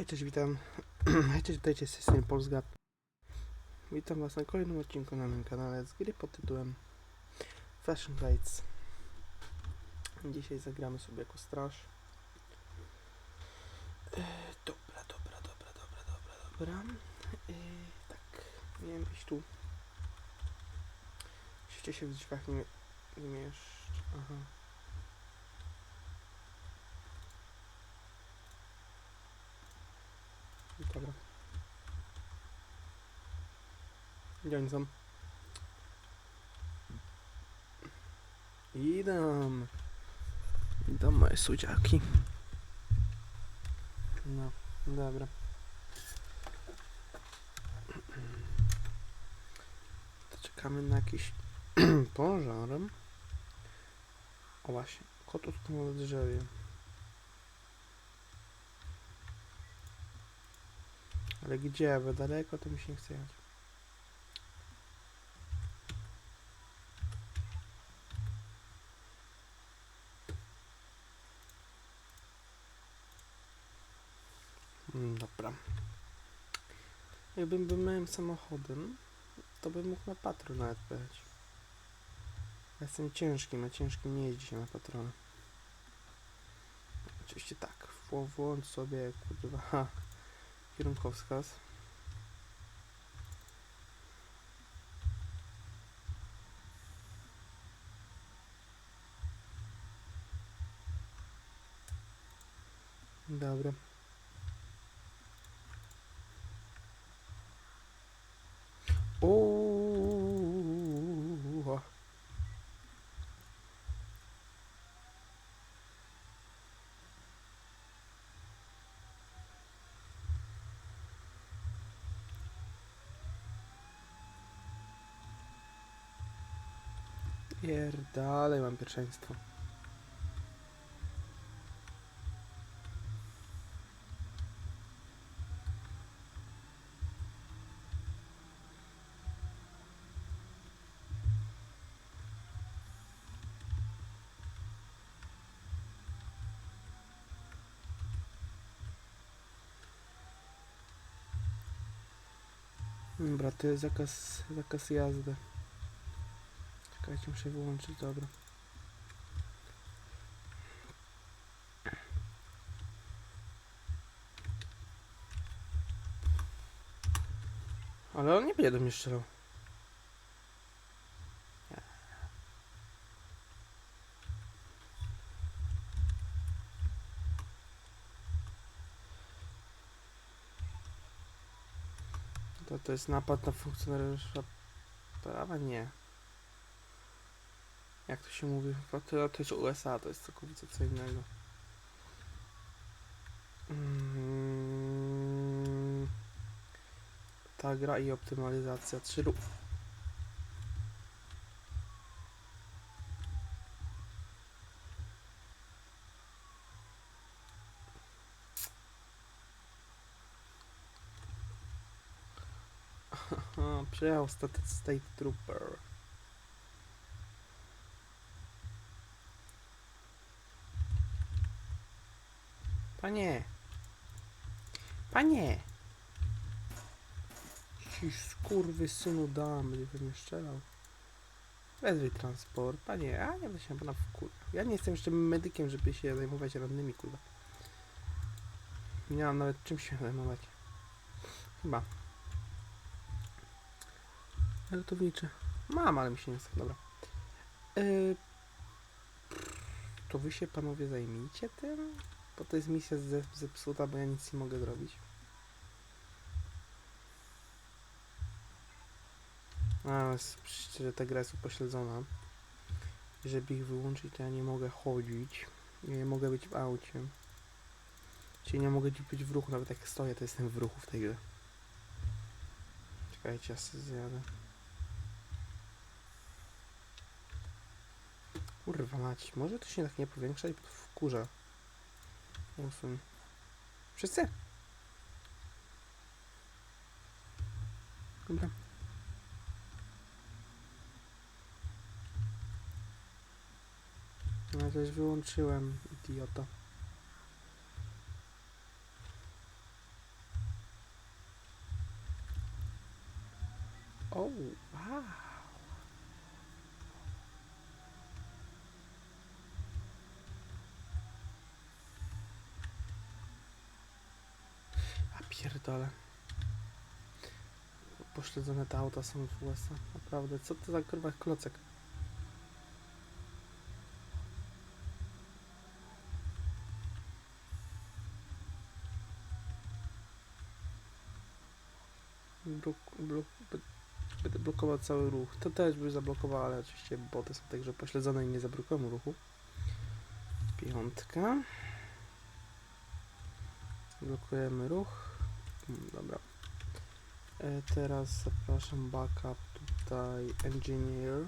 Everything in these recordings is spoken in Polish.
Hej, cześć, witam. Hej, cześć, witajcie z tej strony Polsgat. Witam was na kolejnym odcinku na moim kanale z gry pod tytułem Fashion Blades. Dzisiaj zagramy sobie jako straż. E, dobra, dobra, dobra, dobra, dobra, dobra. E, tak, miałem iść tu. Świecie się w drzwiach nie, nie. Aha. Dobra. Gdzie oni są? Idą. Idą moje sudziaki. No, dobra. To czekamy na jakiś pożar. O właśnie, kot utknął na drzewie. Ale gdzie? Bo daleko to mi się nie chce jechać. Mm, Dobra. Jakbym był małym samochodem, to bym mógł na patrol nawet pojechać. Ja jestem ciężkim, a ciężkim nie jeździ się na patrole. Oczywiście tak, włącz sobie, kurwa, kierunkowskaz. Dobra. Pierdalej, mam pierwszeństwo. Dobra, to jest zakaz, zakaz jazdy. Czekajcie, muszę wyłączyć, dobra. Ale on nie będzie do mnie. To, to jest napad na funkcjonariusza prawa? Nie. Jak to się mówi? To, to jest USA, to jest całkowicie co innego. Mm. Ta gra i optymalizacja 3 lub. State, State Trooper. Panie! Panie! Ci skurwy synu dam, będzie we mnie strzelał. Wezwij transport. Panie, a nie będę się pana wkurwa. Ja nie jestem jeszcze medykiem, żeby się zajmować rannymi, kurwa. Nie mam nawet czym się zajmować. Chyba. Ratowniczy. Mam, ale mi się nie chce. Dobra. Yy, to wy się panowie zajmijcie tym? Bo to jest misja ze- zepsuta, bo ja nic nie mogę zrobić. A, szczerze, ta gra jest upośledzona. Żeby ich wyłączyć, to ja nie mogę chodzić. Ja nie mogę być w aucie. Czyli nie mogę być w ruchu, nawet jak stoję, to jestem w ruchu w tej grze. Czekajcie, ja sobie zjadę. Kurwa mać, może to się tak nie powiększać, wkurza. Usuń. Wszyscy? Dobra. Ja coś wyłączyłem, idioto. Oh, wow. A pierdolę. Pośledzone te auta są w USA. Naprawdę, co to za kurwa klocek? Blok, blokował cały ruch. To też by zablokowało, ale oczywiście boty są także pośledzone i nie zablokują ruchu. Piątka. Blokujemy ruch. Dobra. E, teraz zapraszam backup tutaj engineer.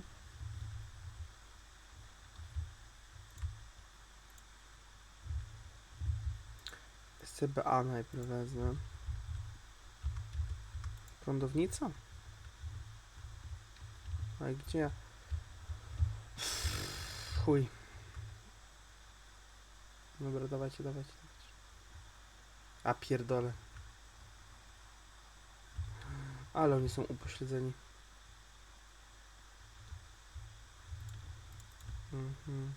SCBA najpierw wezmę. Prądownica? A gdzie? Chuj. Dobra, dawajcie, dawajcie, dawajcie. A pierdolę. Ale oni są upośledzeni. Mhm.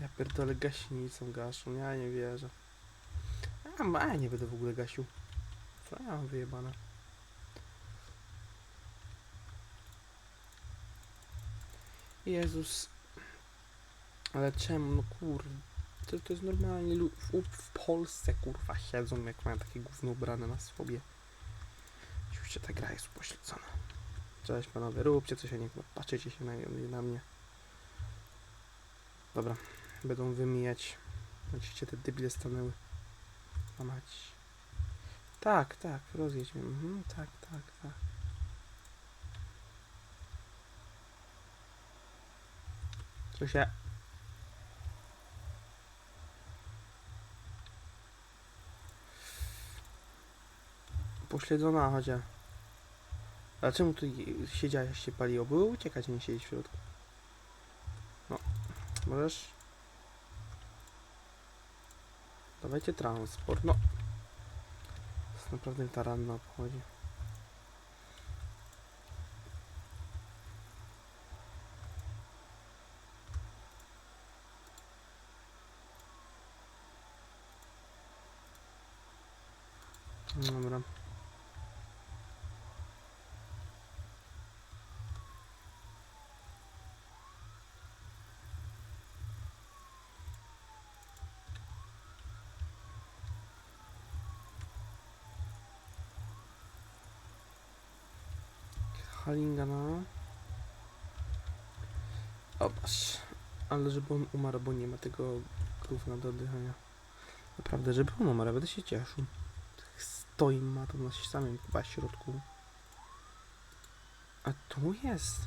Ja pierdolę gaśnicą gaszą, ja nie wierzę. A, a ja nie będę w ogóle gasił. Co ja mam wyjebane? Jezus. Ale czemu, no kur... To, to jest normalnie, w, w Polsce kurwa siedzą jak mają takie gówno ubrane na sobie. Oczywiście ta gra jest upośledzona. Cześć panowie, róbcie coś, a nie patrzycie się na, na mnie. Dobra, będą wymijać. Oczywiście te dybile stanęły. A mać. Tak, tak, rozjedź mnie. Mhm, tak, tak, tak. Co się... Pośledzona chociaż. A czemu tu siedziałeś się paliło? Było uciekać, nie siedzieć w środku. No, możesz... Dawajcie transport, no. To jest naprawdę taranna obchodzi. Dobra. Halingana. Opatrz. Ale żeby on umarł, bo nie ma tego gówna do oddychania. Naprawdę, żeby on umarł, będę się cieszył. Stoi ma to na samym chyba środku. A tu jest.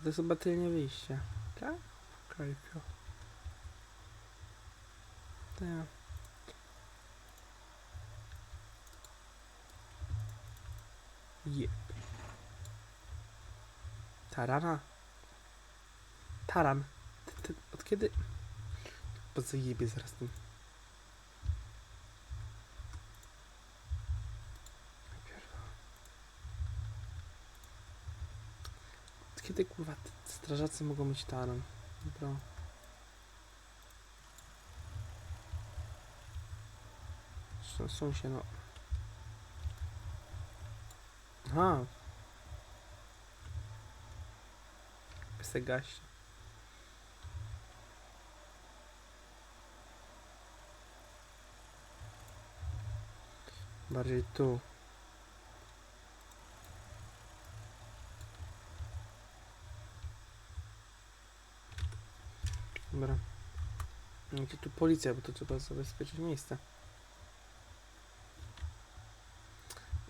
To jest chyba tylnie wyjście. Tak? Okay, Tak. Jep. Tarana. Taran. Ty, ty, od kiedy? Po zajebie zaraz tym. Od kiedy kurwa strażacy mogą mieć taran? Dobra. Są, są się no. Aha. Piesek gaści. Bardziej tu. Dobra. Gdzie tu policja, bo to trzeba zabezpieczyć miejsce.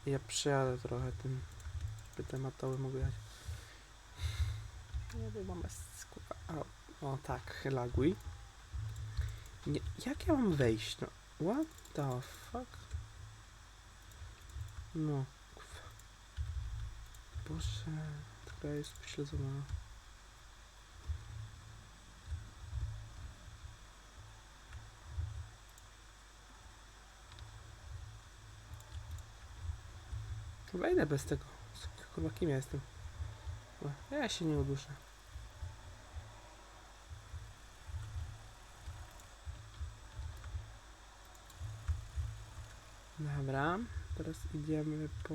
Ja przejadę trochę tym, żeby te matoły mogły jechać. Nie wiem, kurwa. A, o tak, laguj. Nie, jak ja mam wejść? No, what the fuck? No, kurwa. Boże, ta gra jest pośledzona. Wejdę bez tego. Kurwa, kim ja jestem? Ja się nie uduszę. Dobra, teraz idziemy po...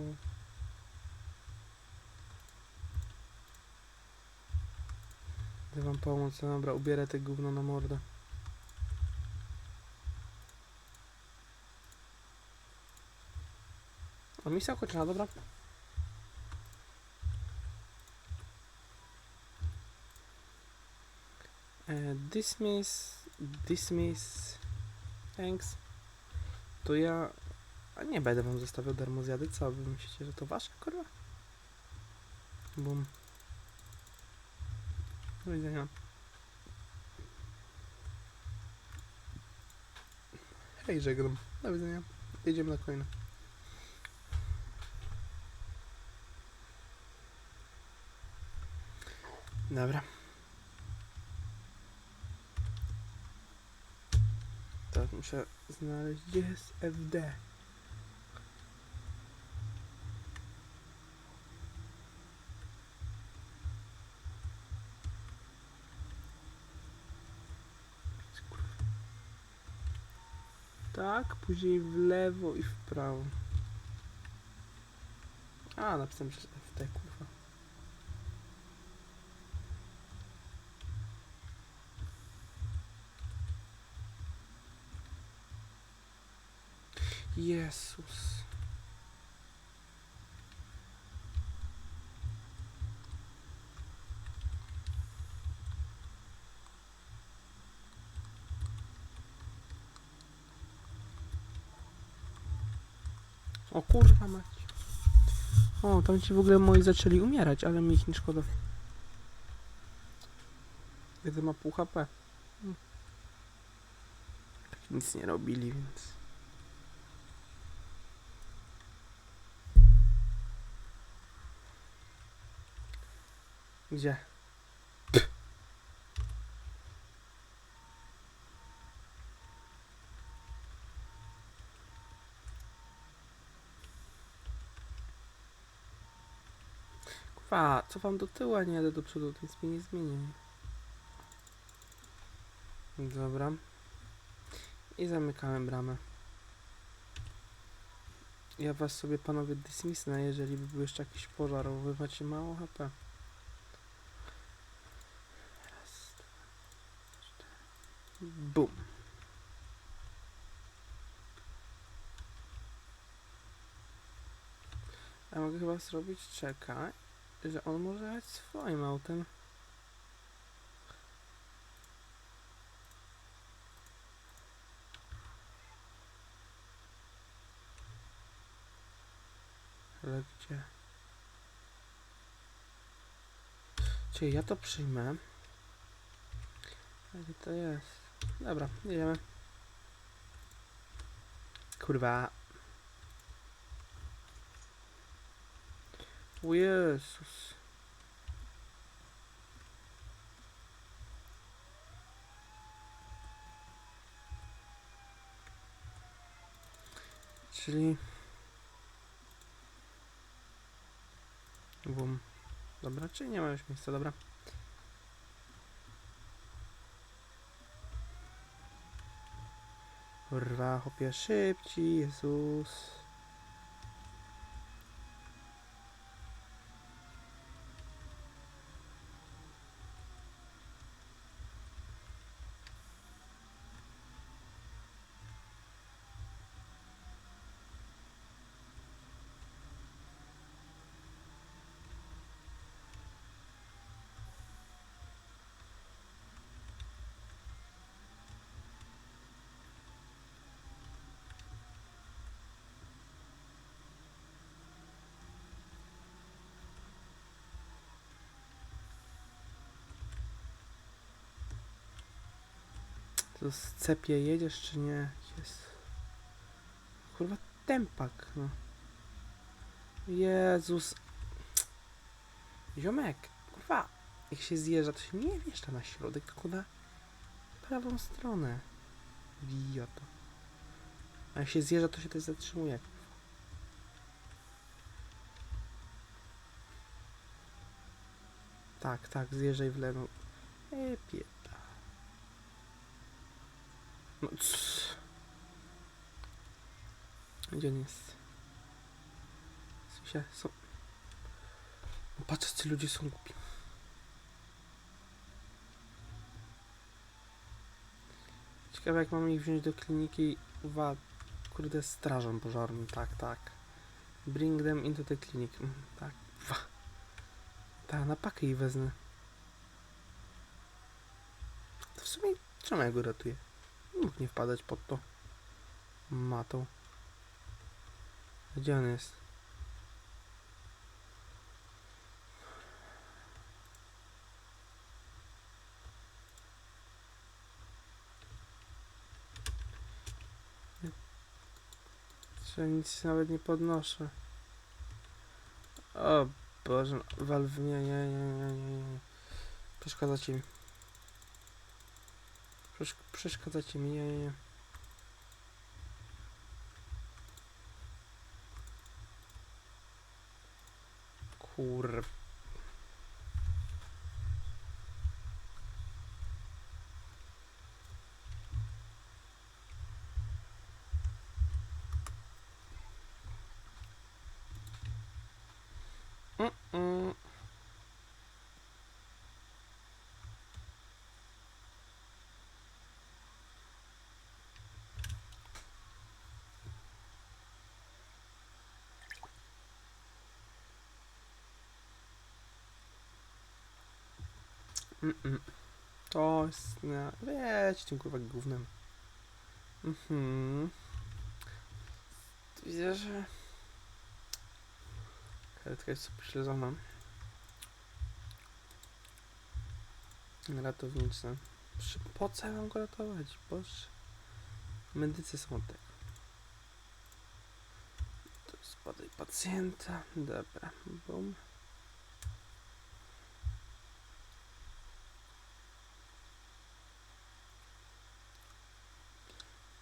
Chcę wam pomóc, no dobra, ubierę te gówno na mordę. Misja ukończona, dobra. E, dismiss, dismiss, thanks. To ja a nie będę wam zostawiał darmo zjady, co wy myślicie, że to wasza kurwa? Bum. Do widzenia. Hej, żegnam. Do widzenia. Jedziemy na kolejne. Dobra. Tak, muszę znaleźć, gdzie jest FD. Tak, później w lewo i w prawo. A, napisałem przez FT, kurwa. Jezus. O kurwa mać. O, tam ci w ogóle moi zaczęli umierać, ale mi ich nie szkoda. Gdy ma pół HP. Hmm. Nic nie robili, więc... Gdzie? Kurwa, cofam do tyłu, a nie jadę do przodu, nic mi nie zmieni. Dobra. I zamykałem bramę. Ja was sobie panowie dismissnę, jeżeli by był jeszcze jakiś pożar, bo wy macie mało HP. Bum. A mogę chyba zrobić, czekaj, że on może jechać swoim autem. Ale gdzie? Czyli ja to przyjmę. Gdzie to jest? Dobra, jedziemy. Kurwa. O Jezus. Czyli... Bum. Dobra, czyli nie ma już miejsca, dobra. Kurwa, chłopie, szybciej, Jezus. z scepie jedziesz czy nie? Jest. Kurwa tempak, no. Jezus. Ziomek, kurwa. Jak się zjeżdża, to się nie wieszcza na środek, tylko na prawą stronę. Idioto. A jak się zjeżdża, to się też zatrzymuje. Tak, tak, zjeżdżaj w lewo. Epie. No. Gdzie on jest? Słyszę, są... No, patrz, ci ludzie są głupi. Ciekawe, jak mamy ich wziąć do kliniki wa... Kurde, strażą pożarną, tak, tak. Bring them into the clinic. Mm, Tak, wa. Tak, na pakę ich wezmę. To w sumie czemu ja go ratuję? Nie wpadać pod to. Matą. Gdzie on jest? Że nic nawet nie podnoszę. O Boże, Valve, nie, nie, nie, nie, nie, nie. Przeszkadzacie mi. Przesz przeszkadzacie mi, nie, nie, nie. Kur... Mm-mm. Mm-mm. To jest... Nie, wiecie, tym kurwa gównem. Mhm. Widzę, że... Karetka jest pośledzona. Ratownicze. Przy- Po co mam go ratować? Boże. Medycy są od tego. To jest badaj pacjenta. Dobra. Bum.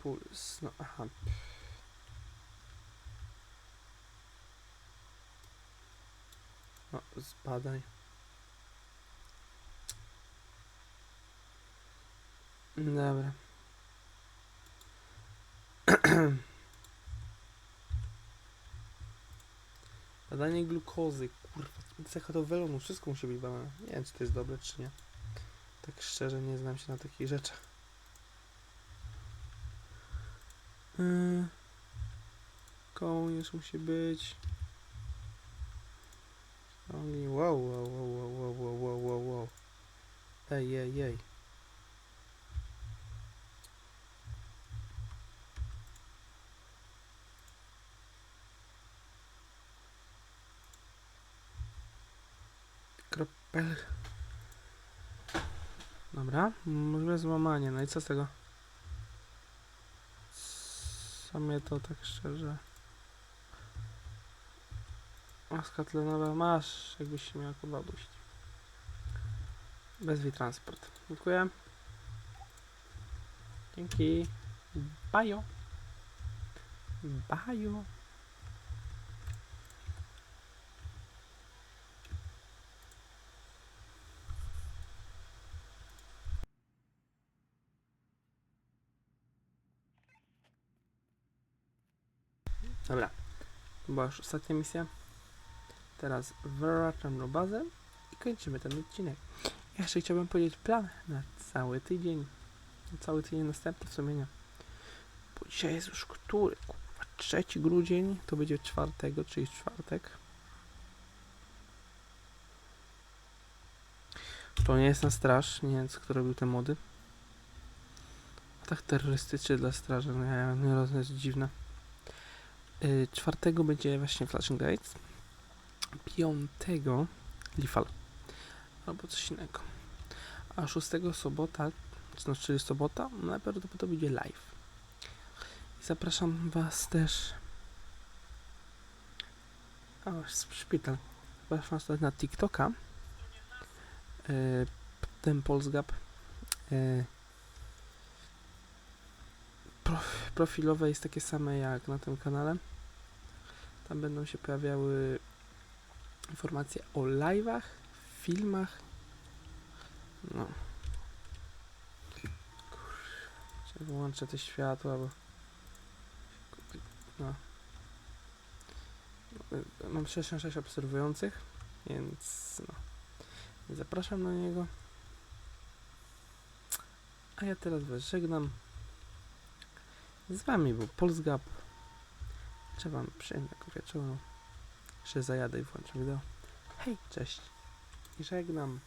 Puls. No aha. No, zbadaj. Dobra. Badanie glukozy, kurwa, cecha do welonu, wszystko musi być badane. Nie wiem, czy to jest dobre, czy nie. Tak szczerze, nie znam się na takich rzeczach. Mm. Kołnierz musi być. Ciągnij. Wow, wow, wow, wow, wow, wow, wow, wow. Ej, ej, ej. Kropel. Dobra, może złamanie. No i co z tego? Co mnie to tak szczerze. Maska tlenowa masz, jakbyś się miała kurwa dusić. Bezwi transport. Dziękuję. Dzięki. Bajo. Bajo. Dobra. To była już ostatnia misja. Teraz wracam do bazę i kończymy ten odcinek. Jeszcze chciałbym powiedzieć plan na cały tydzień. Na cały tydzień następny w sumie. Bo dzisiaj jest już który? Kurwa, 3 grudzień, to będzie czwartego, czyli czwartek. To nie jest na straż, nie wiem kto robił te mody. Tak terrorystycznie dla straży, no ja nie rozumiem, jest dziwne. Y, czwartego będzie właśnie Flashing Lights. Piątego Lifal. Albo coś innego. A szóstego sobota, czy czyli sobota, najprawdopodobniej będzie live. I zapraszam Was też. O, szpital. Zapraszam Was na TikToka. Y, ten Polsgap. Y, prof- profilowe jest takie same jak na tym kanale. Tam będą się pojawiały informacje o live'ach, filmach. No. Kurczę, wyłączę te światła, bo... No. Mam 66 obserwujących, więc no. Zapraszam na niego. A ja teraz Was żegnam. Z Wami był Polsgap. Życzę wam przyjemnego wieczoru. Jeszcze zajadę i włączę wideo. Hej, cześć. I żegnam.